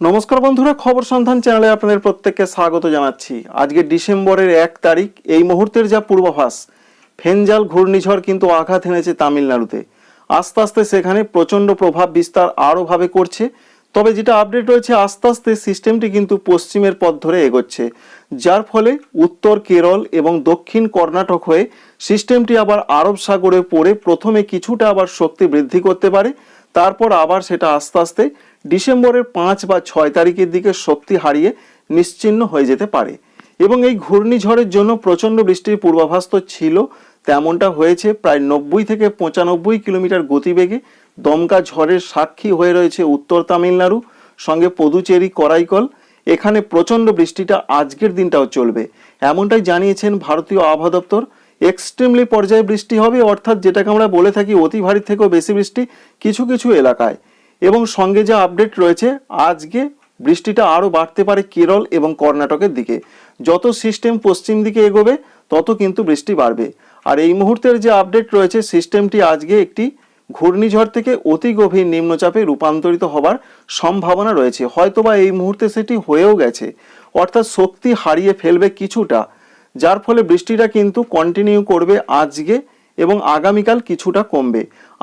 নমস্কার বন্ধুরা, খবর সন্ধান চ্যানেলে আপনাদের প্রত্যেককে স্বাগত জানাচ্ছি। আজকে ডিসেম্বরের এক তারিখ, এই মুহূর্তের যা পূর্বাভাস, ফেনজাল ঘূর্ণিঝড় কিন্তু আঘাত এনেছে তামিলনাড়ুতে। আস্তে আস্তে সেখানে প্রচণ্ড প্রভাব বিস্তার আরও ভাবে করছে, তবে যেটা আপডেট রয়েছে, আস্তে আস্তে সিস্টেমটি কিন্তু পশ্চিমের পথ ধরে এগোচ্ছে। যার ফলে উত্তর কেরল এবং দক্ষিণ কর্ণাটক হয়ে সিস্টেমটি আবার আরব সাগরে পড়ে, প্রথমে কিছুটা আবার শক্তি বৃদ্ধি করতে পারে, তারপর আবার সেটা আস্তে আস্তে ডিসেম্বরের পাঁচ বা ছয় তারিখের দিকে শক্তি হারিয়ে নিশ্চিহ্ন হয়ে যেতে পারে। এবং এই ঘূর্ণিঝড়ের জন্য প্রচণ্ড বৃষ্টির পূর্বাভাস তো ছিল। তেমনটা হয়েছে প্রায় নব্বই থেকে পঁচানব্বই কিলোমিটার গতিবেগে দমকা ঝড়ের সাক্ষী হয়ে রয়েছে উত্তর তামিলনাড়ু, সঙ্গে পদুচেরি, করাইকল। এখানে প্রচণ্ড বৃষ্টিটা আজকের দিনটাও চলবে। এমনটাই জানিয়েছেন ভারতীয় আবহাওয়া দপ্তর। এক্সট্রিমলি পর্যায়ে বৃষ্টি হবে, অর্থাৎ যেটাকে আমরা বলে থাকি অতি ভারী থেকেও বেশি বৃষ্টি কিছু কিছু এলাকায়। এবং সঙ্গে যা আপডেট রয়েছে, আজকে বৃষ্টিটা আরও বাড়তে পারে কেরল এবং কর্ণাটকের দিকে। যত সিস্টেম পশ্চিম দিকে এগোবে, তত কিন্তু বৃষ্টি বাড়বে। আর এই মুহূর্তের যে আপডেট রয়েছে সিস্টেমটি আজকে একটি ঘূর্ণিঝড় থেকে অতি গভীর নিম্নচাপে রূপান্তরিত হবার সম্ভাবনা রয়েছে। হয়তোবা এই মুহূর্তে সেটি হয়েও গেছে। অর্থাৎ শক্তি হারিয়ে ফেলবে কিছুটা, যার ফলে বৃষ্টিটা কিন্তু কন্টিনিউ করবে আজকে এবং আগামীকাল কিছুটা কমবে।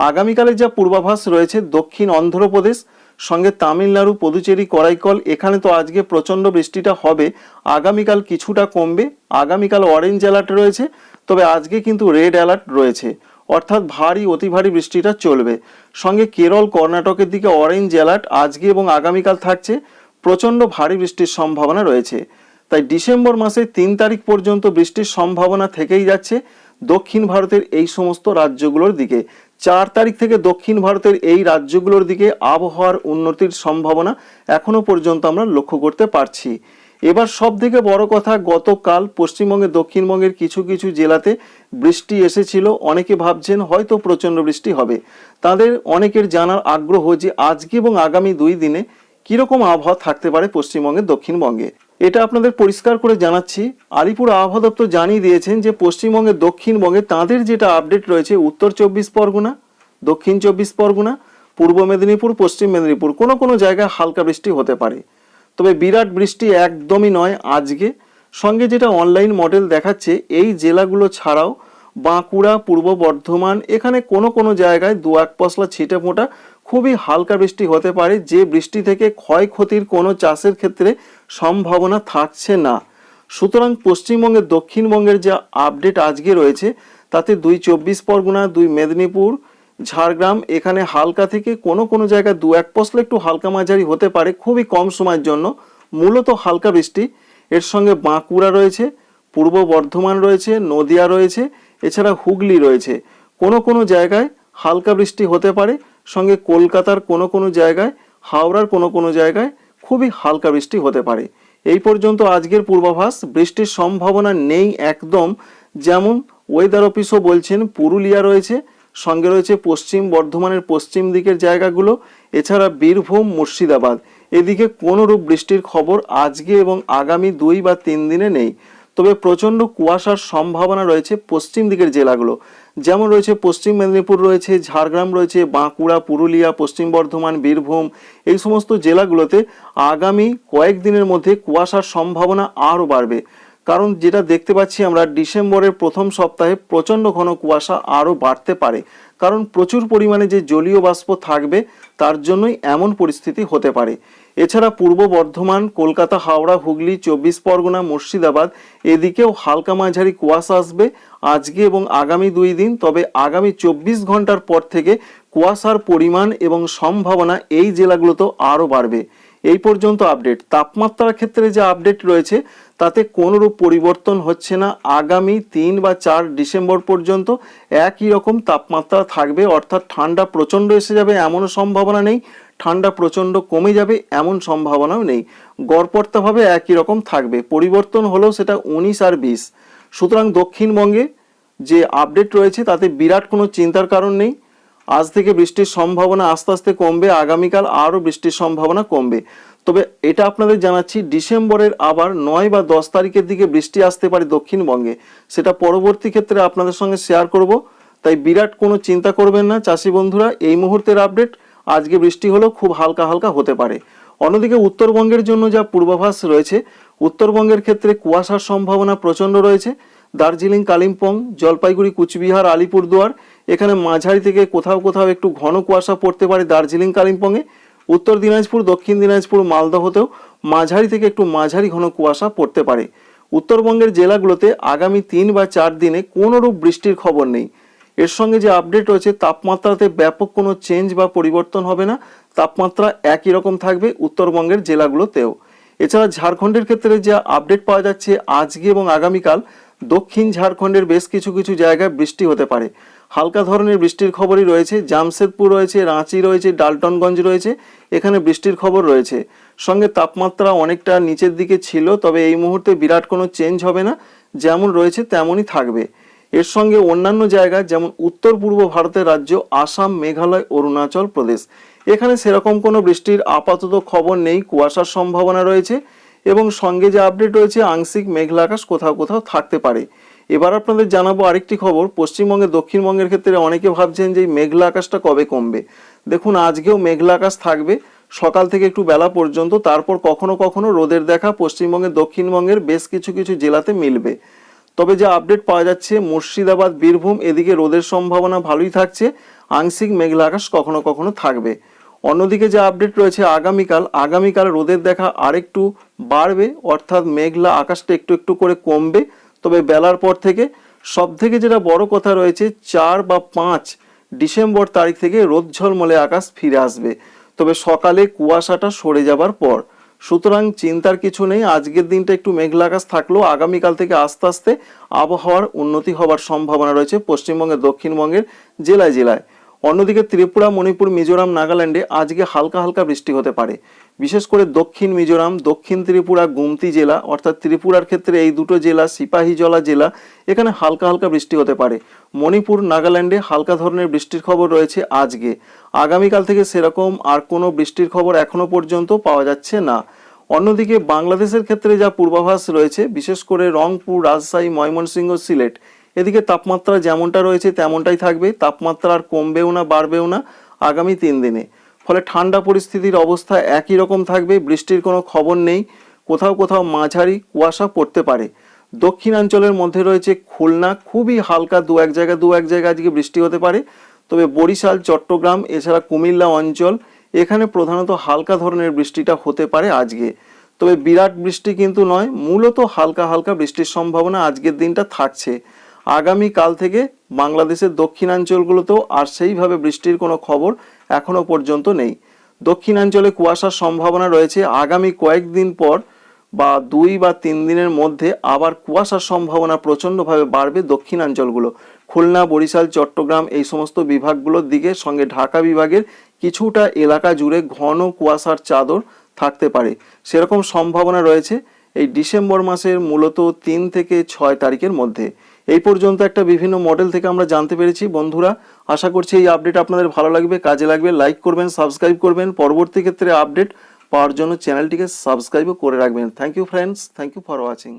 আগামীকালের যা পূর্বাভাস রয়েছে, দক্ষিণ অন্ধ্রপ্রদেশ, সঙ্গে তামিলনাড়ু, পদুচেরি, করাইকল, এখানে তো আজকে প্রচণ্ড বৃষ্টিটা হবে। আগামীকাল কিছুটা কমবে। আগামীকাল অরেঞ্জ অ্যালার্ট রয়েছে, তবে আজকে কিন্তু রেড অ্যালার্ট রয়েছে। অর্থাৎ ভারী, অতি ভারী বৃষ্টিটা চলবে। সঙ্গে কেরল, কর্ণাটকের দিকে অরেঞ্জ অ্যালার্ট আজকে এবং আগামীকাল থাকছে। প্রচণ্ড ভারী বৃষ্টির সম্ভাবনা রয়েছে। তাই ডিসেম্বর মাসের তিন তারিখ পর্যন্ত বৃষ্টির সম্ভাবনা থেকেই যাচ্ছে দক্ষিণ ভারতের এই সমস্ত রাজ্যগুলোর দিকে। চার তারিখ থেকে দক্ষিণ ভারতের এই রাজ্যগুলোর দিকে আবহাওয়ার উন্নতির সম্ভাবনা এখনও পর্যন্ত আমরা লক্ষ্য করতে পারছি। এবার সব থেকে বড় কথা, গতকাল পশ্চিমবঙ্গের দক্ষিণবঙ্গের কিছু কিছু জেলাতে বৃষ্টি এসেছিল। অনেকে ভাবছেন হয়তো প্রচণ্ড বৃষ্টি হবে। তাদের অনেকের জানার আগ্রহ যে আজকে এবং আগামী দুই দিনে কীরকম আবহাওয়া থাকতে পারে পশ্চিমবঙ্গের দক্ষিণবঙ্গে। এটা আপনাদের পরিষ্কার করে জানাচ্ছি। আলিপুর আবহাওয়া দপ্তর জানিয়ে দিয়েছেন যে, পশ্চিমবঙ্গে, দক্ষিণবঙ্গে তাদের যেটা আপডেট রয়েছে, উত্তর চব্বিশ পরগনা, দক্ষিণ চব্বিশ পরগনা, পূর্ব মেদিনীপুর, পশ্চিম মেদিনীপুর, কোনো কোনো জায়গায় হালকা বৃষ্টি হতে পারে। তবে বিরাট বৃষ্টি একদমই নয় আজকে। সঙ্গে যেটা অনলাইন মডেল দেখাচ্ছে, এই জেলাগুলো ছাড়াও বাঁকুড়া, পূর্ব বর্ধমান, এখানে কোনো কোনো জায়গায় দু এক পশলা ছিটে ফোঁটা খুবই হালকা বৃষ্টি হতে পারে, যে বৃষ্টি থেকে ক্ষয়ক্ষতির কোনো চাষের ক্ষেত্রে সম্ভাবনা থাকছে না। সুতরাং পশ্চিমবঙ্গের দক্ষিণবঙ্গের যা আপডেট আজকে রয়েছে, তাতে দুই চব্বিশ পরগনা, দুই মেদিনীপুর, ঝাড়গ্রাম, এখানে হালকা থেকে কোনো কোনো জায়গায় দু এক পশলা একটু হালকা মাঝারি হতে পারে, খুবই কম সময়ের জন্য। মূলত হালকা বৃষ্টি। এর সঙ্গে বাঁকুড়া রয়েছে, পূর্ব বর্ধমান রয়েছে, নদিয়া রয়েছে এছাড়া হুগলি রয়েছে। কোনো কোনো জায়গায় হালকা বৃষ্টি হতে পারে, সঙ্গে কলকাতার কোনো কোনো জায়গায়, হাওড়ার কোনো কোনো জায়গায় খুবই হালকা বৃষ্টি হতে পারে। এই পর্যন্ত আজকের পূর্বাভাস, বৃষ্টির সম্ভাবনা নেই একদম। যেমন ওয়েদার অফিসও বলছেন, পুরুলিয়া রয়েছে, সঙ্গে রয়েছে পশ্চিম, বর্ধমানের পশ্চিম দিকের জায়গাগুলো, এছাড়া বীরভূম, মুর্শিদাবাদ। এদিকে কোনোরূপ বৃষ্টির খবর আজকে এবং আগামী দুই বা তিন দিনে নেই। তবে প্রচণ্ড কুয়াশার সম্ভাবনা রয়েছে পশ্চিম দিকের জেলাগুলো। যেমন রয়েছে পশ্চিম মেদিনীপুর রয়েছে, ঝাড়গ্রাম রয়েছে, বাঁকুড়া, পুরুলিয়া, পশ্চিম বর্ধমান, বীরভূম এই সমস্ত জেলাগুলোতে আগামী কয়েকদিনের মধ্যে কুয়াশার সম্ভাবনা আরও বাড়বে। কারণ যেটা দেখতে পাচ্ছি আমরা, ডিসেম্বরের প্রথম সপ্তাহে প্রচণ্ড ঘন কুয়াশা আরও বাড়তে পারে। কারণ প্রচুর পরিমাণে যে জলীয় বাষ্প থাকবে, তার জন্যই এমন পরিস্থিতি হতে পারে। এছাড়া পূর্ব বর্ধমান, কলকাতা, হাওড়া, হুগলি, চব্বিশ পরগনা, মুর্শিদাবাদ, এদিকেও হালকা মাঝারি কুয়াশা আসবে আজকে এবং আগামী দুই দিন। তবে আগামী চব্বিশ ঘণ্টার পর থেকে কুয়াশার পরিমাণ এবং সম্ভাবনা এই জেলাগুলোতেও আরও বাড়বে। এই পর্যন্ত আপডেট। তাপমাত্রার ক্ষেত্রে যে আপডেট রয়েছে, তাতে কোনোরূপ পরিবর্তন হচ্ছে না। আগামী তিন বা চার ডিসেম্বর পর্যন্ত একই রকম তাপমাত্রা থাকবে, অর্থাৎ ঠান্ডা প্রচণ্ড এসে যাবে, এমনও সম্ভাবনা নেই। ঠান্ডা প্রচণ্ড কমে যাবে এমন সম্ভাবনাও নেই। গড়পড়তাভাবে একই রকম থাকবে। পরিবর্তন হলেও সেটা উনিশ আর বিশ। সুতরাং দক্ষিণবঙ্গে যে আপডেট রয়েছে তাতে বিরাট কোনো চিন্তার কারণ নেই। আজ থেকে বৃষ্টির সম্ভাবনা আস্তে আস্তে কমবে। আগামীকাল আরও বৃষ্টির সম্ভাবনা কমবে। তবে এটা আপনাদের জানাচ্ছি, ডিসেম্বরের আবার নয় বা দশ তারিখের দিকে বৃষ্টি আসতে পারে দক্ষিণবঙ্গে। সেটা পরবর্তী ক্ষেত্রে আপনাদের সঙ্গে শেয়ার করব। তাই বিরাট কোনো চিন্তা করবেন না, চাষি বন্ধুরা। এই মুহূর্তের আপডেট আজকে বৃষ্টি হলেও খুব হালকা হালকা হতে পারে। অন্যদিকে উত্তরবঙ্গের জন্য যা পূর্বাভাস রয়েছে, উত্তরবঙ্গের ক্ষেত্রে কুয়াশার সম্ভাবনা প্রচণ্ড রয়েছে। দার্জিলিং, কালিম্পং, জলপাইগুড়ি, কুচবিহার, আলিপুরদুয়ার, এখানে মাঝারি থেকে কোথাও কোথাও একটু ঘন কুয়াশা পড়তে পারে দার্জিলিং, কালিম্পংয়ে। উত্তর দিনাজপুর, দক্ষিণ দিনাজপুর মালদহতেও মাঝারি থেকে একটু মাঝারি ঘন কুয়াশা পড়তে পারে। উত্তরবঙ্গের জেলাগুলোতে আগামী তিন বা চার দিনে কোনোরূপ বৃষ্টির খবর নেই। এর সঙ্গে যে আপডেট রয়েছে, তাপমাত্রাতে ব্যাপক কোনো চেঞ্জ বা পরিবর্তন হবে না। তাপমাত্রা একই রকম থাকবে উত্তরবঙ্গের জেলাগুলোতেও। এছাড়া ঝাড়খণ্ডের ক্ষেত্রে যে আপডেট পাওয়া যাচ্ছে আজকে এবং আগামীকাল, দক্ষিণ ঝাড়খণ্ডের বেশ কিছু কিছু জায়গায় বৃষ্টি হতে পারে। হালকা ধরনের বৃষ্টির খবরই রয়েছে। জামশেদপুর রয়েছে, রাঁচি রয়েছে, ডালটনগঞ্জ রয়েছে, এখানে বৃষ্টির খবর রয়েছে। সঙ্গে তাপমাত্রা অনেকটা নিচের দিকে ছিল, তবে এই মুহূর্তে বিরাট কোনো চেঞ্জ হবে না। যেমন রয়েছে, তেমনই থাকবে। এর সঙ্গে অন্যান্য জায়গা যেমন উত্তর পূর্ব ভারতের রাজ্য আসাম, মেঘালয়, অরুণাচল প্রদেশ। এখানে সেরকম কোনো বৃষ্টির আপাতত খবর নেই, কুয়াশার সম্ভাবনা রয়েছে এবং সঙ্গে যে আপডেট রয়েছে, আংশিক মেঘলা আকাশ কোথাও কোথাও থাকতে পারে। এবার আপনাদের জানাব আরেকটি খবর, পশ্চিমবঙ্গে, দক্ষিণবঙ্গের ক্ষেত্রে অনেকে ভাবছেন যে মেঘলা আকাশটা কবে কমবে। দেখুন, আজকেও মেঘলা আকাশ থাকবে, সকাল থেকে একটু বেলা পর্যন্ত, তারপর কখনো কখনো রোদের দেখা পশ্চিমবঙ্গের দক্ষিণবঙ্গের বেশ কিছু কিছু জেলাতে মিলবে। তবে যে আপডেট পাওয়া যাচ্ছে, মুর্শিদাবাদ, বীরভূম, এদিকে রোদের সম্ভাবনা ভালোই থাকছে। আংশিক মেঘলা আকাশ কখনো কখনো থাকবে। অন্যদিকে যে আপডেট রয়েছে আগামীকাল আগামীকাল রোদের দেখা আরেকটু বাড়বে, অর্থাৎ মেঘলা আকাশটা একটু একটু করে কমবে। তবে বেলার পর থেকে সব থেকে যেটা বড় কথা রয়েছে, চার বা পাঁচ ডিসেম্বর তারিখ থেকে রোদ ঝলমলে আকাশ ফিরে আসবে। তবে সকালে কুয়াশাটা সরে যাবার পর সুতরাং চিন্তার কিছু নেই, আজকের দিনটা একটু মেঘলা আকাশ থাকলেও আগামীকাল থেকে আস্তে আস্তে আবহাওয়ার উন্নতি হওয়ার সম্ভাবনা রয়েছে পশ্চিমবঙ্গের, দক্ষিণবঙ্গের জেলায় জেলায়। অন্যদিকে ত্রিপুরা, মণিপুর, মিজোরাম, নাগাল্যান্ডে আজকে হালকা হালকা বৃষ্টি হতে পারে। বিশেষ করে দক্ষিণ মিজোরাম, দক্ষিণ ত্রিপুরা, গুমতি জেলা, অর্থাৎ ত্রিপুরার ক্ষেত্রে এই দুটো জেলা সিপাহীজলা জেলা, এখানে হালকা হালকা বৃষ্টি হতে পারে। মণিপুর, নাগাল্যান্ডে হালকা ধরনের বৃষ্টির খবর রয়েছে আজকে। আগামীকাল থেকে সেরকম আর কোনো বৃষ্টির খবর এখনও পর্যন্ত পাওয়া যাচ্ছে না। অন্যদিকে বাংলাদেশের ক্ষেত্রে যা পূর্বাভাস রয়েছে, বিশেষ করে রংপুর, রাজশাহী, ময়মনসিংহ, সিলেট, এদিকে তাপমাত্রা যেমনটা রয়েছে তেমনটাই থাকবে। তাপমাত্রা আর কমবেও না, বাড়বেও না আগামী তিন দিনে। ফলে ঠান্ডা পরিস্থিতির অবস্থা একই রকম থাকবে, বৃষ্টির কোনো খবর নেই। কোথাও কোথাও মাঝারি কুয়াশা পড়তে পারে। দক্ষিণাঞ্চলের মধ্যে রয়েছে খুলনা, খুবই হালকা দু এক জায়গায় দু এক জায়গায় আজকে বৃষ্টি হতে পারে। তবে বরিশাল, চট্টগ্রাম, এছাড়া কুমিল্লা অঞ্চল, এখানে প্রধানত হালকা ধরনের বৃষ্টিটা হতে পারে আজকে। তবে বিরাট বৃষ্টি কিন্তু নয়, মূলত হালকা হালকা বৃষ্টির সম্ভাবনা আজকের দিনটা থাকছে। আগামী কাল থেকে বাংলাদেশের দক্ষিণাঞ্চলগুলোতেও আর সেইভাবে বৃষ্টির কোনো খবর এখনও পর্যন্ত নেই। দক্ষিণাঞ্চলে কুয়াশার সম্ভাবনা রয়েছে। আগামী কয়েকদিন পর বা দুই বা তিন দিনের মধ্যে আবার কুয়াশার সম্ভাবনা প্রচণ্ডভাবে বাড়বে দক্ষিণাঞ্চলগুলো। খুলনা, বরিশাল, চট্টগ্রাম এই সমস্ত বিভাগগুলোর দিকে সঙ্গে ঢাকা বিভাগের কিছুটা এলাকা জুড়ে ঘন কুয়াশার চাদর থাকতে পারে। সেরকম সম্ভাবনা রয়েছে। এই ডিসেম্বর মাসের মূলত তিন থেকে ছয় তারিখের মধ্যে। এই পর্যন্ত একটা বিভিন্ন মডেল থেকে আমরা জানতে পেরেছি। বন্ধুরা, আশা করছি এই আপডেট আপনাদের ভালো লাগবে, কাজে লাগবে। লাইক করবেন, সাবস্ক্রাইব করবেন। পরবর্তী ক্ষেত্রে আপডেট পাওয়ার জন্য চ্যানেলটিকে সাবস্ক্রাইবও করে রাখবেন। Thank you friends thank you for watching